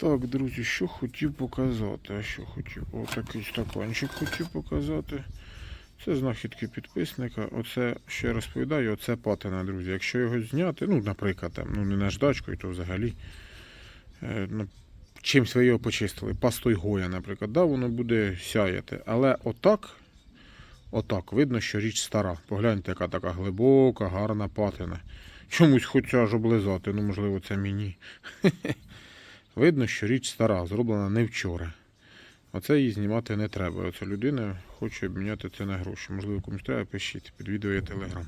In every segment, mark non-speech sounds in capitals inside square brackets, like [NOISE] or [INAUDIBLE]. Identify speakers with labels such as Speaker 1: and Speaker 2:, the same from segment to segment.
Speaker 1: Так, друзі, що хотів показати? А що хотів? Отакий стаканчик хотів показати. Це знахідки підписника. Оце ще розповідаю, оце патина, друзі. Якщо його зняти, ну, наприклад, там, ну не наждачкою, то взагалі. Е, ну, чимсь ви його почистили, пастою гоя, наприклад, да, воно буде сяяти. Але отак, отак, видно, що річ стара. Погляньте, яка така глибока, гарна патина. Чомусь хоча аж облизати, ну можливо, це мені. [LAUGHS] Видно, що річ стара, зроблена не вчора. Оце її знімати не треба. Оця людина хоче обміняти це на гроші. Можливо, комусь треба, пишіть, під відео є телеграм.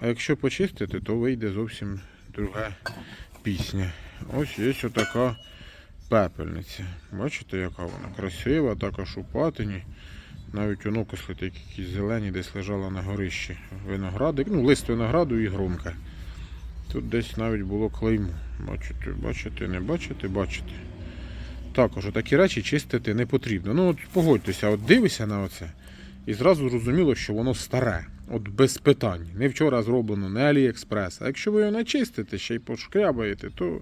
Speaker 1: А якщо почистити, то вийде зовсім друга пісня. Ось є отака пепельниця. Бачите, яка вона красива, також у патині. Навіть онокосли такі якісь зелені десь лежала на горищі. Виноградик, ну, лист винограду і громка. Тут десь навіть було клеймо. Бачите, бачите, не бачите, бачите. Також такі речі чистити не потрібно. Ну, от погодьтеся, от дивишся на оце, і зразу зрозуміло, що воно старе. От без питань. Не вчора зроблено, не Аліекспрес. А якщо ви його не чистите, ще й пошкрябаєте, то,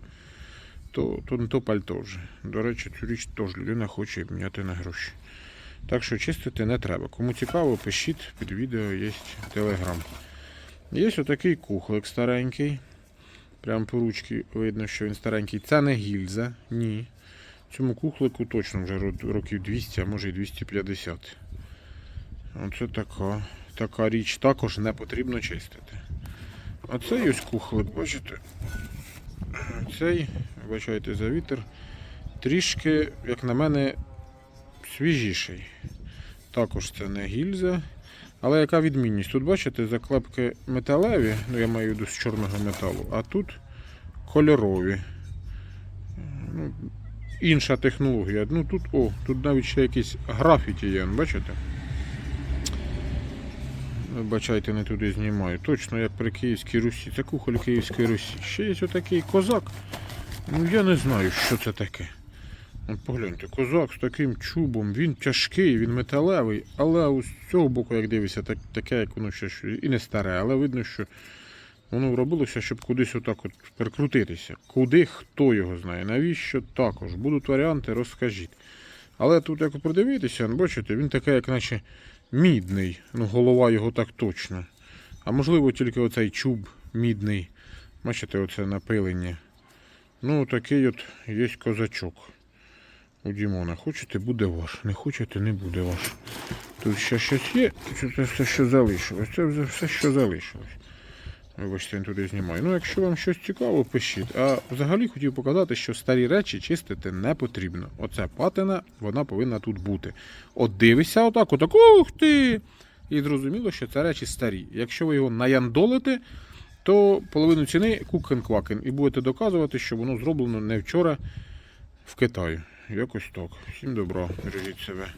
Speaker 1: то, то не то пальто вже. До речі, цю річ теж людина хоче міняти на гроші. Так що чистити не треба. Кому цікаво, пишіть, під відео є телеграм. Є отакий кухлик старенький. Прямо по ручці видно, що він старенький. Це не гільза, ні. Цьому кухлику точно вже років 200, а може і 250. Оце така, така річ також не потрібно чистити. А цей ось кухлик, бачите? Цей, вибачайте за вітер, трішки, як на мене, свіжіший. Також це не гільза. Але яка відмінність? Тут бачите, заклепки металеві, ну я маю виду з чорного металу, а тут кольорові. Ну, інша технологія. Ну тут, о, тут навіть ще якісь графіті є, бачите? Вибачайте, не туди знімаю. Точно як при Київській Русі. Це кухоль Київської Русі. Ще є отакий козак. Ну я не знаю, що це таке. Погляньте, козак з таким чубом, він тяжкий, він металевий, але ось з цього боку, як дивишся, так, таке, як воно ще і не старе, але видно, що воно робилося, щоб кудись отак от прикрутитися. Куди, хто його знає, навіщо також. Будуть варіанти, розкажіть. Але тут, як придивитися, бачите, він такий, як наче мідний. Ну, голова його так точно. А можливо, тільки оцей чуб мідний. Бачите, оце напилення. Ну, такий от є козачок у Дімона. Хочете, буде ваш. Не хочете, не буде ваш. Тут ще щось є, це все, що залишилось. Це все, що залишилось. Вибачте, я туди знімаю. Ну, якщо вам щось цікаво, пишіть. А взагалі хотів показати, що старі речі чистити не потрібно. Оце патина, вона повинна тут бути. От дивишся отак, отак, ух ти! І зрозуміло, що це речі старі. Якщо ви його наяндолите, то половину ціни кукен-квакен. І будете доказувати, що воно зроблено не вчора в Китаї. Якось так. Всім добра, бережіть себе.